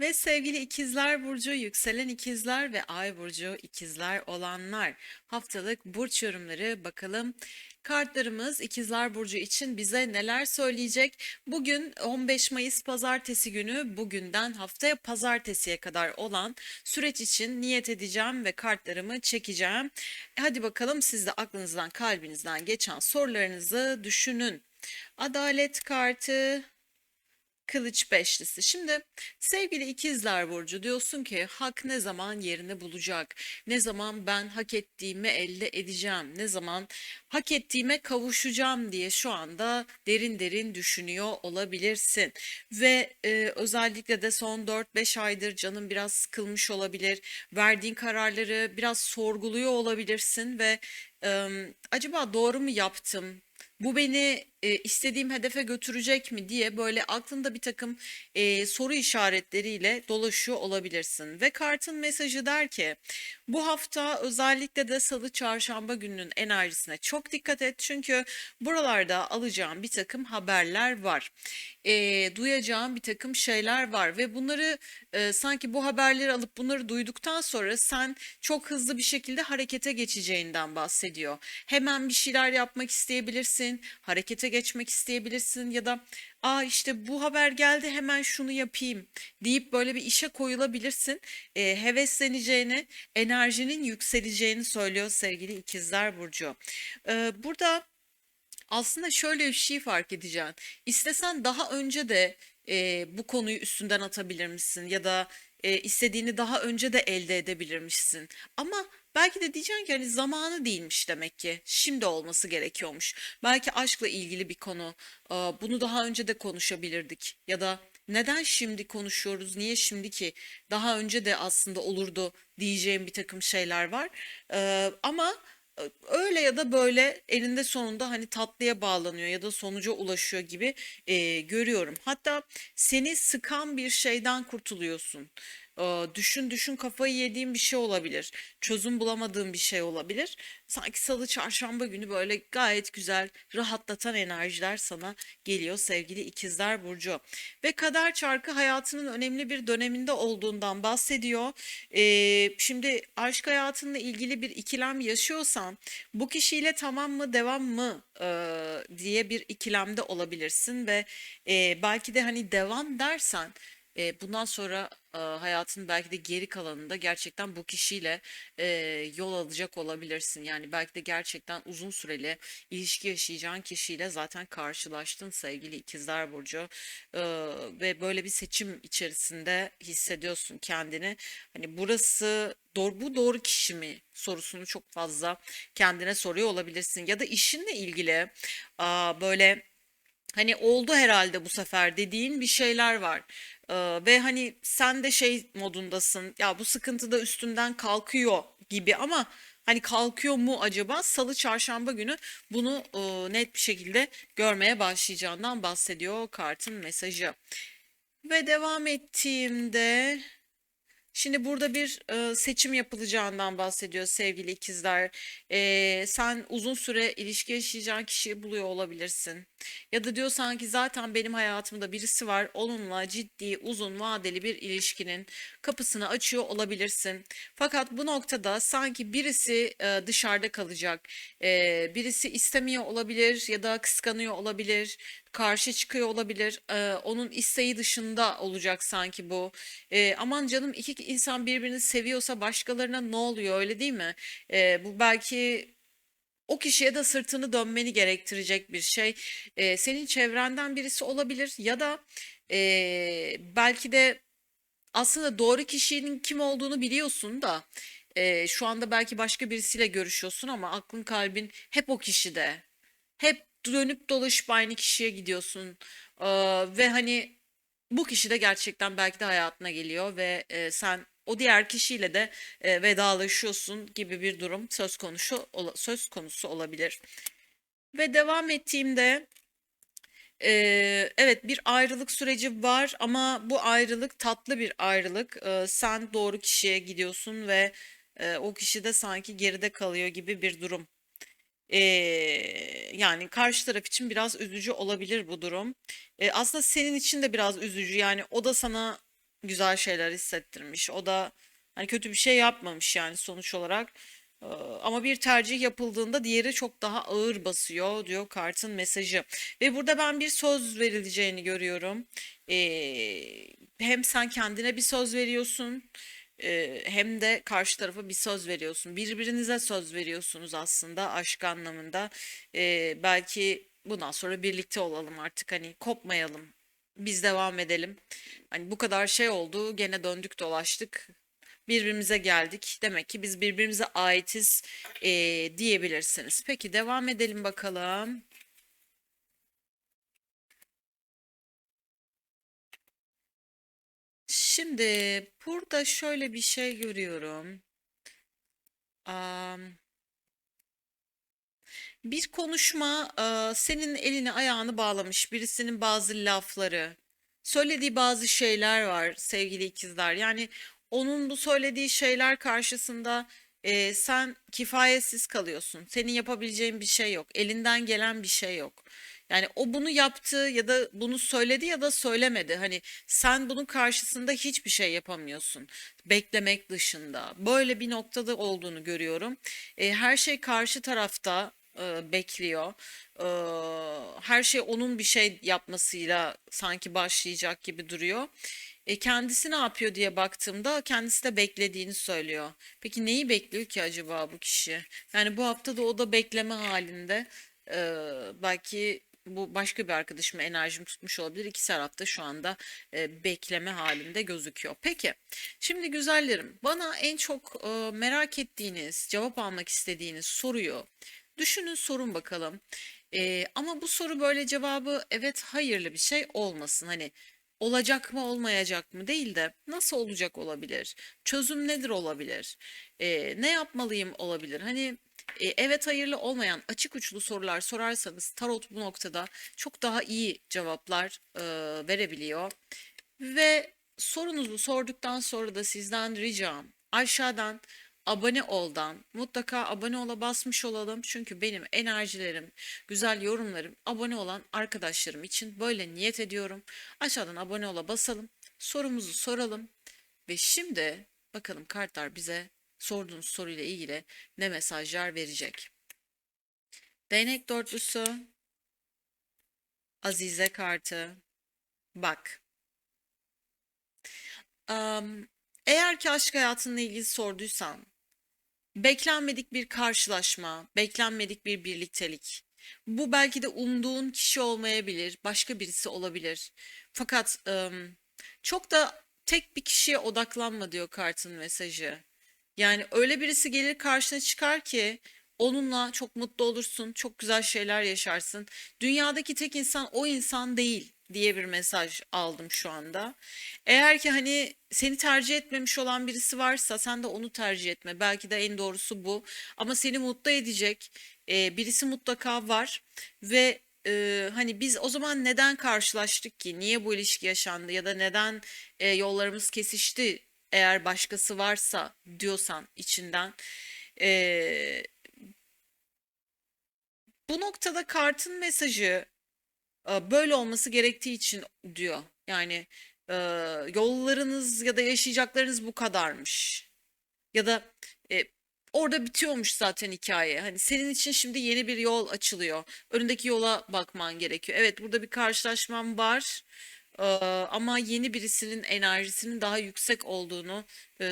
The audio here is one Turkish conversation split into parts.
Ve sevgili ikizler burcu, yükselen ikizler ve ay burcu ikizler olanlar haftalık burç yorumları bakalım. Kartlarımız ikizler burcu için bize neler söyleyecek? Bugün 15 Mayıs pazartesi günü bugünden haftaya pazartesiye kadar olan süreç için niyet edeceğim ve kartlarımı çekeceğim. Hadi bakalım siz de aklınızdan kalbinizden geçen sorularınızı düşünün. Adalet kartı, Kılıç beşlisi. Şimdi sevgili ikizler burcu diyorsun ki hak ne zaman yerini bulacak? Ne zaman ben hak ettiğimi elde edeceğim? Ne zaman hak ettiğime kavuşacağım diye şu anda derin derin düşünüyor olabilirsin. Ve e, özellikle de son 4-5 aydır canın biraz sıkılmış olabilir. Verdiğin kararları biraz sorguluyor olabilirsin ve e, acaba doğru mu yaptım? Bu beni e, istediğim hedefe götürecek mi diye böyle aklında bir takım e, soru işaretleriyle dolaşıyor olabilirsin. Ve kartın mesajı der ki bu hafta özellikle de salı çarşamba gününün enerjisine çok dikkat et. Çünkü buralarda alacağım bir takım haberler var. E, duyacağım bir takım şeyler var ve bunları e, sanki bu haberleri alıp bunları duyduktan sonra sen çok hızlı bir şekilde harekete geçeceğinden bahsediyor. Hemen bir şeyler yapmak isteyebilirsin, harekete geçmek isteyebilirsin ya da aa işte bu haber geldi hemen şunu yapayım deyip böyle bir işe koyulabilirsin. E, hevesleneceğini, enerjinin yükseleceğini söylüyor sevgili ikizler Burcu. E, burada aslında şöyle bir şey fark edeceksin. İstesen daha önce de e, bu konuyu üstünden atabilir misin? Ya da e, istediğini daha önce de elde edebilirmişsin. Ama belki de diyeceksin ki hani zamanı değilmiş demek ki. Şimdi olması gerekiyormuş. Belki aşkla ilgili bir konu. bunu daha önce de konuşabilirdik. Ya da neden şimdi konuşuyoruz? Niye şimdi ki? Daha önce de aslında olurdu diyeceğim bir takım şeyler var. Ama öyle ya da böyle elinde sonunda hani tatlıya bağlanıyor ya da sonuca ulaşıyor gibi e, görüyorum. Hatta seni sıkan bir şeyden kurtuluyorsun. Düşün düşün kafayı yediğin bir şey olabilir. Çözüm bulamadığın bir şey olabilir. Sanki salı çarşamba günü böyle gayet güzel rahatlatan enerjiler sana geliyor sevgili ikizler burcu. Ve kader çarkı hayatının önemli bir döneminde olduğundan bahsediyor. E, şimdi aşk hayatınla ilgili bir ikilem yaşıyorsan bu kişiyle tamam mı devam mı e, diye bir ikilemde olabilirsin ve e, belki de hani devam dersen e, bundan sonra e, hayatın belki de geri kalanında gerçekten bu kişiyle e, yol alacak olabilirsin. Yani belki de gerçekten uzun süreli ilişki yaşayacağın kişiyle zaten karşılaştın sevgili ikizler burcu E, ve böyle bir seçim içerisinde hissediyorsun kendini. Hani burası doğru, bu doğru kişi mi sorusunu çok fazla kendine soruyor olabilirsin ya da işinle ilgili aa, böyle Hani oldu herhalde bu sefer dediğin bir şeyler var. Ee, ve hani sen de şey modundasın. Ya bu sıkıntı da üstünden kalkıyor gibi ama hani kalkıyor mu acaba? Salı, çarşamba günü bunu e, net bir şekilde görmeye başlayacağından bahsediyor kartın mesajı. Ve devam ettiğimde Şimdi burada bir e, seçim yapılacağından bahsediyor sevgili ikizler. E, sen uzun süre ilişki yaşayacağın kişiyi buluyor olabilirsin. Ya da diyorsan ki zaten benim hayatımda birisi var. Onunla ciddi, uzun vadeli bir ilişkinin kapısını açıyor olabilirsin. Fakat bu noktada sanki birisi e, dışarıda kalacak. E, birisi istemiyor olabilir ya da kıskanıyor olabilir karşı çıkıyor olabilir. Ee, onun isteği dışında olacak sanki bu. Ee, aman canım iki insan birbirini seviyorsa başkalarına ne oluyor öyle değil mi? Ee, bu belki o kişiye de sırtını dönmeni gerektirecek bir şey. Ee, senin çevrenden birisi olabilir ya da ee, belki de aslında doğru kişinin kim olduğunu biliyorsun da ee, şu anda belki başka birisiyle görüşüyorsun ama aklın kalbin hep o kişide. Hep dönüp dolaşıp aynı kişiye gidiyorsun. Ee, ve hani bu kişi de gerçekten belki de hayatına geliyor ve e, sen o diğer kişiyle de e, vedalaşıyorsun gibi bir durum söz konusu ola- söz konusu olabilir. Ve devam ettiğimde e, evet bir ayrılık süreci var ama bu ayrılık tatlı bir ayrılık. E, sen doğru kişiye gidiyorsun ve e, o kişi de sanki geride kalıyor gibi bir durum. Eee, yani karşı taraf için biraz üzücü olabilir bu durum. Eee, aslında senin için de biraz üzücü. Yani o da sana güzel şeyler hissettirmiş. O da hani kötü bir şey yapmamış yani sonuç olarak. Ee, Ama bir tercih yapıldığında diğeri çok daha ağır basıyor diyor kartın mesajı. Ve burada ben bir söz verileceğini görüyorum. Ee, hem sen kendine bir söz veriyorsun, e, hem de karşı tarafa bir söz veriyorsun. Birbirinize söz veriyorsunuz aslında aşk anlamında. Ee, belki bundan sonra birlikte olalım artık hani kopmayalım. Biz devam edelim. Hani bu kadar şey oldu, gene döndük dolaştık birbirimize geldik. Demek ki biz birbirimize aitiz eee, diyebilirsiniz. Peki devam edelim bakalım. Şimdi burada şöyle bir şey görüyorum. Am, bir konuşma eee, senin elini ayağını bağlamış birisinin bazı lafları, söylediği bazı şeyler var sevgili ikizler. Yani onun bu söylediği şeyler karşısında eee, sen kifayetsiz kalıyorsun. Senin yapabileceğin bir şey yok. Elinden gelen bir şey yok. Yani o bunu yaptı ya da bunu söyledi ya da söylemedi. Hani sen bunun karşısında hiçbir şey yapamıyorsun. Beklemek dışında. Böyle bir noktada olduğunu görüyorum. E, her şey karşı tarafta e, bekliyor. E, her şey onun bir şey yapmasıyla sanki başlayacak gibi duruyor. E, kendisi ne yapıyor diye baktığımda kendisi de beklediğini söylüyor. Peki neyi bekliyor ki acaba bu kişi? Yani bu hafta da o da bekleme halinde. E, belki bu başka bir arkadaşıma enerjim tutmuş olabilir. İki tarafta şu anda e, bekleme halinde gözüküyor. Peki, şimdi güzellerim, bana en çok e, merak ettiğiniz, cevap almak istediğiniz soruyu düşünün, sorun bakalım. E, ama bu soru böyle cevabı evet hayırlı bir şey olmasın. Hani olacak mı olmayacak mı değil de nasıl olacak olabilir? Çözüm nedir olabilir? E, ne yapmalıyım olabilir? Hani e, evet hayırlı olmayan açık uçlu sorular sorarsanız tarot bu noktada çok daha iyi cevaplar e, verebiliyor. Ve sorunuzu sorduktan sonra da sizden ricam aşağıdan abone oldan mutlaka abone ola basmış olalım. Çünkü benim enerjilerim, güzel yorumlarım abone olan arkadaşlarım için böyle niyet ediyorum. Aşağıdan abone ola basalım. Sorumuzu soralım. Ve şimdi bakalım kartlar bize sorduğunuz soruyla ilgili ne mesajlar verecek. Değnek dörtlüsü, Azize kartı, bak. Am, eğer ki aşk hayatınla ilgili sorduysan, beklenmedik bir karşılaşma, beklenmedik bir birliktelik. Bu belki de umduğun kişi olmayabilir, başka birisi olabilir. Fakat am, çok da tek bir kişiye odaklanma diyor kartın mesajı. Yani öyle birisi gelir karşına çıkar ki onunla çok mutlu olursun, çok güzel şeyler yaşarsın. Dünyadaki tek insan o insan değil diye bir mesaj aldım şu anda. Eğer ki hani seni tercih etmemiş olan birisi varsa sen de onu tercih etme. Belki de en doğrusu bu. Ama seni mutlu edecek e, birisi mutlaka var ve e, hani biz o zaman neden karşılaştık ki? Niye bu ilişki yaşandı ya da neden e, yollarımız kesişti eğer başkası varsa diyorsan içinden. Ee, bu noktada kartın mesajı e, böyle olması gerektiği için diyor. Yani e, yollarınız ya da yaşayacaklarınız bu kadarmış. Ya da e, orada bitiyormuş zaten hikaye. Hani senin için şimdi yeni bir yol açılıyor. Önündeki yola bakman gerekiyor. Evet burada bir karşılaşmam var. Ama yeni birisinin enerjisinin daha yüksek olduğunu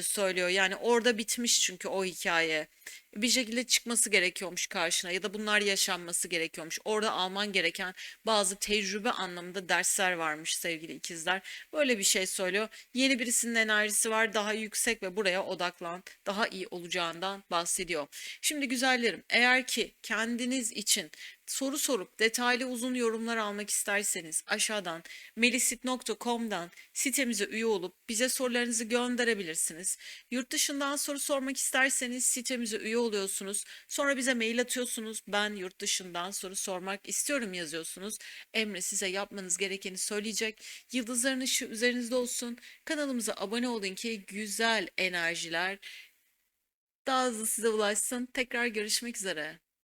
söylüyor. Yani orada bitmiş çünkü o hikaye. Bir şekilde çıkması gerekiyormuş karşına ya da bunlar yaşanması gerekiyormuş. Orada alman gereken bazı tecrübe anlamında dersler varmış sevgili ikizler. Böyle bir şey söylüyor. Yeni birisinin enerjisi var daha yüksek ve buraya odaklan. Daha iyi olacağından bahsediyor. Şimdi güzellerim eğer ki kendiniz için soru sorup detaylı uzun yorumlar almak isterseniz aşağıdan melisit.com'dan sitemize üye olup bize sorularınızı gönderebilirsiniz. Yurt dışından soru sormak isterseniz sitemize üye oluyorsunuz. Sonra bize mail atıyorsunuz. Ben yurt dışından soru sormak istiyorum yazıyorsunuz. Emre size yapmanız gerekeni söyleyecek. Yıldızların ışığı üzerinizde olsun. Kanalımıza abone olun ki güzel enerjiler daha hızlı size ulaşsın. Tekrar görüşmek üzere.